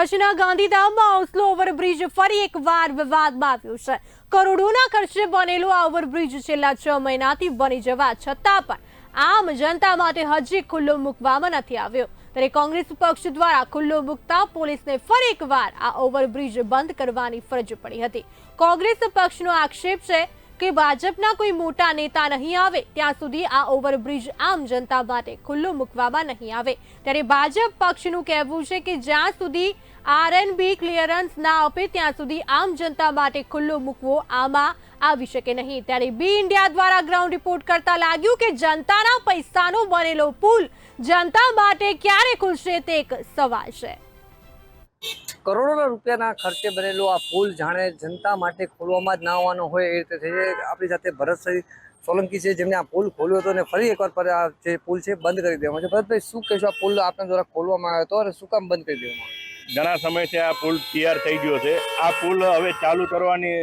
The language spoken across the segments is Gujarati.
કચ્છના ગાંધીધામમાં ઓસ્લો ઓવરબ્રિજ ફરી એકવાર વિવાદમાં આવ્યું છે. કરોડોના ખર્ચે બનેલો આ ઓવરબ્રિજ છેલ્લા છ મહિનાથી બની જવા છતાં પણ આમ જનતા માટે હજી ખુલ્લો મૂકવામાં નથી આવ્યો. ત્યારે કોંગ્રેસ પક્ષ દ્વારા ખુલ્લો મૂકતા પોલીસને ફરી એકવાર આ ઓવરબ્રિજ બંધ કરવાની ફરજ પડી હતી. કોંગ્રેસ પક્ષનો આક્ષેપ છે કે ભાજપના કોઈ મોટા નેતા નહીં આવે, ત્યાં સુધી આ ઓવરબ્રિજ આમ જનતા માટે ખુલ્લો મૂકવામાં નહીં આવે. ત્યારે ભાજપ પક્ષનું કહેવું છે કે જ્યાં સુધી આરએનબી ક્લિયરન્સ ના આપે, ત્યાં સુધી આમ જનતા માટે ખુલ્લો મૂકવો આમાં આવી શકે નહીં. ત્યારે બી ઇન્ડિયા દ્વારા ગ્રાઉન્ડ રિપોર્ટ કરતા લાગ્યું કે જનતાના પૈસાનો બનેલો પુલ જનતા માટે ક્યારે ખુલશે તે એક સવાલ છે. કરોડોના રૂપિયાના ખર્ચે બનેલો આ પુલ જાણે જનતા માટે ખોલવામાં જ ના આવવાનો હોય એ રીતે થઈ જાય. આપણી સાથે ભરતભાઈ સોલંકી છે જેમને આ પુલ ખોલ્યો હતો અને ફરી એકવાર આ જે પુલ છે બંધ કરી દેવામાં છે. ભરતભાઈ, શું કહેશો? આ પુલ આપના દ્વારા ખોલવામાં આવ્યો હતો અને શું કામ બંધ કરી દેવામાં ઘણા સમયથી આ પુલ તૈયાર થઈ ગયો છે. આ પુલ હવે ચાલુ કરવાની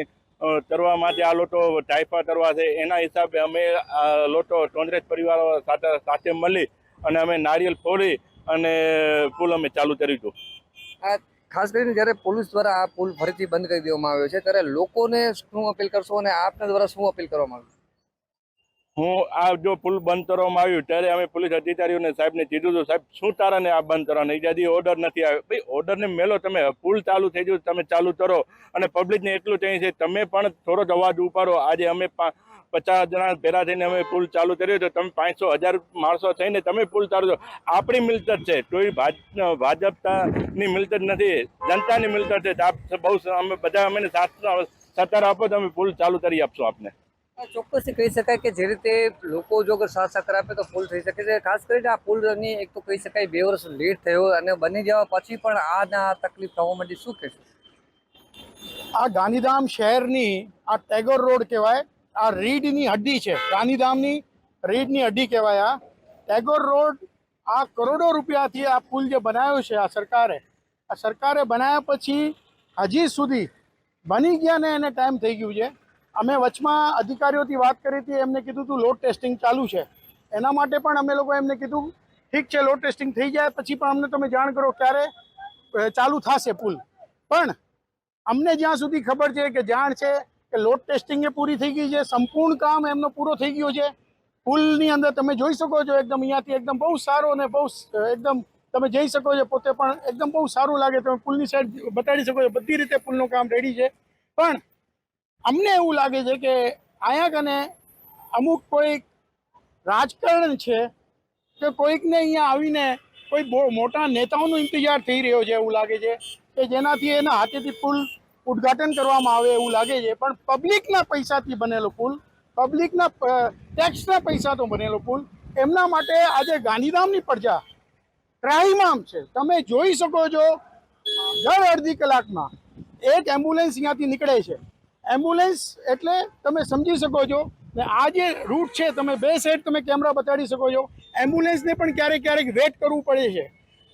કરવા માટે આ લોટો ટાઈપા કરવા છે. એના હિસાબે અમે આ લોટો ટોંદરેજ પરિવારો સાથે સાથે મળી અને અમે નારિયેલ ફોડી અને પુલ અમે ચાલુ કર્યું હતું. આ ખાસ કરીને જ્યારે પોલીસ દ્વારા આ પુલ ફરીથી બંધ કરી દેવામાં આવ્યો છે, ત્યારે લોકોને શું અપીલ કરશો અને આપના દ્વારા શું અપીલ કરવામાં આવી? હું આ જો પુલ બંધ કરવામાં આવ્યું, ત્યારે અમે પોલીસ અધિકારીઓને સાહેબને કીધું હતું, સાહેબ, શું તારાને આ બંધ કરવાનો? ઇજાદી ઓર્ડર નથી આવ્યો. ભાઈ ઓર્ડરને મેલો તમે. પુલ ચાલુ થઈ ગયું, તમે ચાલુ કરો. અને પબ્લિકને એટલું ચાહીએ છે, તમે પણ થોડોક અવાજ ઉપાડો. આજે અમે પચાસ જણા ભેગા થઈને અમે પુલ ચાલુ કર્યો છે. તમે પાંચસો હજાર માણસો થઈને તમે પુલ ચાલુ છો આપણી મિલકત છે. કોઈ ભાજ- ભાજપની મિલકત નથી. જનતાની મિલકત છે. આપ બહુ અમે બધા અમે સાથ સત્તા આપો તો અમે પુલ ચાલુ કરી આપશું આપને. આ ચોક્કસથી કહી શકાય કે જે રીતે લોકો જો અગર સાથ સહકાર આપે તો પુલ થઈ શકે છે. ખાસ કરીને આ પુલની એક તો કહી શકાય બે વર્ષ લેટ થયો અને બની જવા પછી પણ આ ના તકલીફ થવા માંડી. શું કહેશું? આ ગાંધીધામ શહેરની આ ટેગોર રોડ કહેવાય આ રીડની હડ્ડી છે ગાંધીધામની રીડની હડ્ડી કહેવાય આ. ટેગોર રોડ આ કરોડો રૂપિયાથી આ પુલ જે બનાવ્યો છે આ સરકારે આ સરકારે બનાવ્યા પછી હજી સુધી બની ગયા ને એને ટાઈમ થઈ ગયું છે. અમે વચમાં અધિકારીઓથી વાત કરી હતી, એમને કીધું હતું લોડ ટેસ્ટિંગ ચાલુ છે. એના માટે પણ અમે લોકો એમને કીધું, ઠીક છે, લોડ ટેસ્ટિંગ થઈ જાય, પછી પણ અમને તમે જાણ કરો ક્યારે ચાલુ થશે પુલ. પણ અમને જ્યાં સુધી ખબર છે કે જાણ છે કે લોડ ટેસ્ટિંગ એ પૂરી થઈ ગઈ છે, સંપૂર્ણ કામ એમનો પૂરો થઈ ગયો છે. પુલની અંદર તમે જોઈ શકો છો, એકદમ અહીંયાથી એકદમ બહુ સારો અને બહુ એકદમ તમે જઈ શકો છો, પોતે પણ એકદમ બહુ સારું લાગે, તમે પુલની સાઈડ બતાડી શકો છો, બધી રીતે પુલનું કામ રેડી છે. પણ અમને એવું લાગે છે કે અહીંયા કને અમુક કોઈક રાજકારણ છે કે કોઈકને અહીંયા આવીને કોઈ મોટા નેતાઓનો ઇંતજાર થઈ રહ્યો છે એવું લાગે છે, કે જેનાથી એના હાથેથી પુલ ઉદ્ઘાટન કરવામાં આવે એવું લાગે છે, પણ પબ્લિકના પૈસાથી બનેલો પુલ પબ્લિકના ટેક્સના પૈસાથી બનેલો પુલ, એમના માટે આજે ગાંધીધામની પ્રજા ત્રાહિમામ છે. તમે જોઈ શકો છો, દર અડધી કલાકમાં એક એમ્બ્યુલન્સ અહીંયાથી નીકળે છે. એમ્બ્યુલન્સ એટલે તમે સમજી શકો છો ને આ જે રૂટ છે, તમે બે સાઈડ તમે કેમેરા બતાડી શકો છો. એમ્બ્યુલન્સને પણ ક્યારેક ક્યારેક વેટ કરવું પડે છે.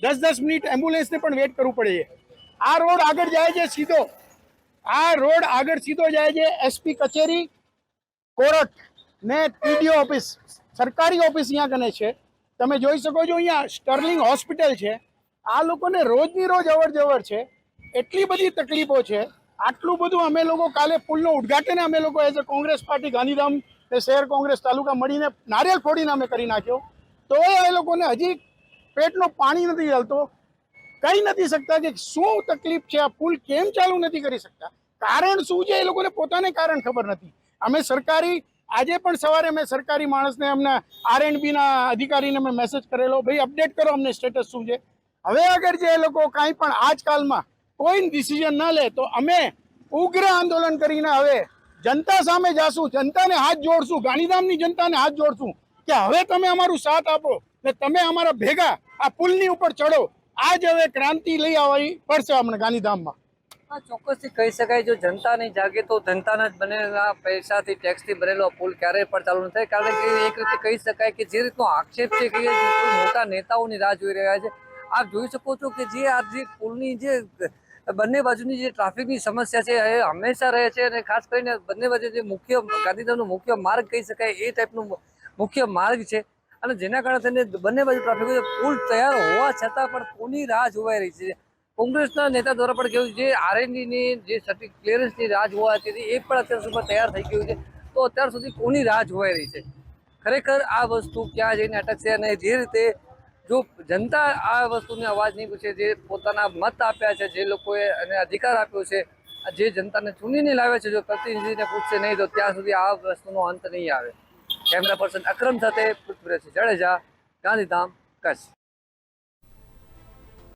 દસ દસ મિનિટ એમ્બ્યુલન્સને પણ વેટ કરવું પડે છે. આ રોડ આગળ જાય છે સીધો. આ રોડ આગળ સીધો જાય છે એસપી કચેરી, કોર્ટ ને ટીડીઓ ઓફિસ. સરકારી ઓફિસ અહીંયા કને છે. તમે જોઈ શકો છો અહીંયા સ્ટર્લિંગ હોસ્પિટલ છે. આ લોકોને રોજની રોજ અવર છે. એટલી બધી તકલીફો છે. આટલું બધું અમે લોકો કાલે પુલનું ઉદ્ઘાટન અમે લોકો as a Congress party, Gandhidham ને શહેર કોંગ્રેસ તાલુકા મળીને નારિયેલ ફોડીને અમે કરી નાખ્યો. તોય એ લોકોને હજી પેટનું પાણી નથી હલતો કહી નથી શકતા કે શું તકલીફ છે આ પુલ કેમ ચાલુ નથી કરી શકતા? કારણ શું છે એ લોકોને પોતાને કારણ ખબર નથી. અમે સરકારી, આજે પણ સવારે મેં સરકારી માણસને અમને આર એન્ડ બીના અધિકારીને મેં મેસેજ કરેલો, ભાઈ અપડેટ કરો અમને સ્ટેટસ શું છે? હવે અગર જે એ લોકો કાંઈ પણ આજકાલમાં કોઈ ડિસિઝન ન લે, તો અમે ઉગ્ર આંદોલન કરીને હવે જનતા સામે જાશું, જનતાને હાથ જોડશું, ગાંધીધામની જનતાને હાથ જોડશું કે હવે તમે અમારું સાથ આપો ને તમે અમારા ભેગા આ પુલની ઉપર ચડો. આજ હવે ક્રાંતિ લઈ આવવી પડશે અમને ગાંધીધામમાં. ચોક્કસથી કહી શકાય, જો જનતા નહીં જાગે તો જનતાના જ બનેલા પૈસાથી ટેક્સથી બનેલો પુલ ક્યારેય પણ ચાલુ ન થાય. કારણ કે એક રીતે કહી શકાય કે જે રીતનો આક્ષેપ છે કે મોટા નેતાઓની રાહ જોઈ રહ્યા છે, આપ જોઈ શકો છો કે જે આ જે પુલની જે બંને બાજુની જે ટ્રાફિકની સમસ્યા છે, એ હંમેશા રહે છે અને ખાસ કરીને બંને બાજુ જે મુખ્ય ગાંધીધામનો મુખ્ય માર્ગ કહી શકાય, એ ટાઈપનું મુખ્ય માર્ગ છે. અને જેના કારણે થઈને બંને બાજુ ટ્રાફિક પુલ તૈયાર હોવા છતાં પણ કોની રાહ જોવાઈ રહી છે? કોંગ્રેસના નેતા દ્વારા પણ કહ્યું છે આરએનડીની જે સર્ટિ ક્લિયરન્સની રાહ જોવા હતી એ પણ અત્યાર સુધીમાં તૈયાર થઈ ગયું છે. તો અત્યાર સુધી કોની રાહ જોવાઈ રહી છે? ખરેખર આ વસ્તુ ક્યાં જઈને અટકશે અને જે રીતે જો જનતા આ વસ્તુને અવાજ નહીં પૂછે, જે પોતાના મત આપ્યા છે, જે લોકોએ અને અધિકાર આપ્યો છે જે જનતાને ચૂંટીને લાવે છે, જો પ્રતિનિધિને પૂછશે નહીં, તો ત્યાં સુધી આ વસ્તુનો અંત નહીં આવે. કેમેરા પર્સન અક્રમ સાથે પૃથ્વીરાજ જાડેજા ગાંધીધામ કચ્છ.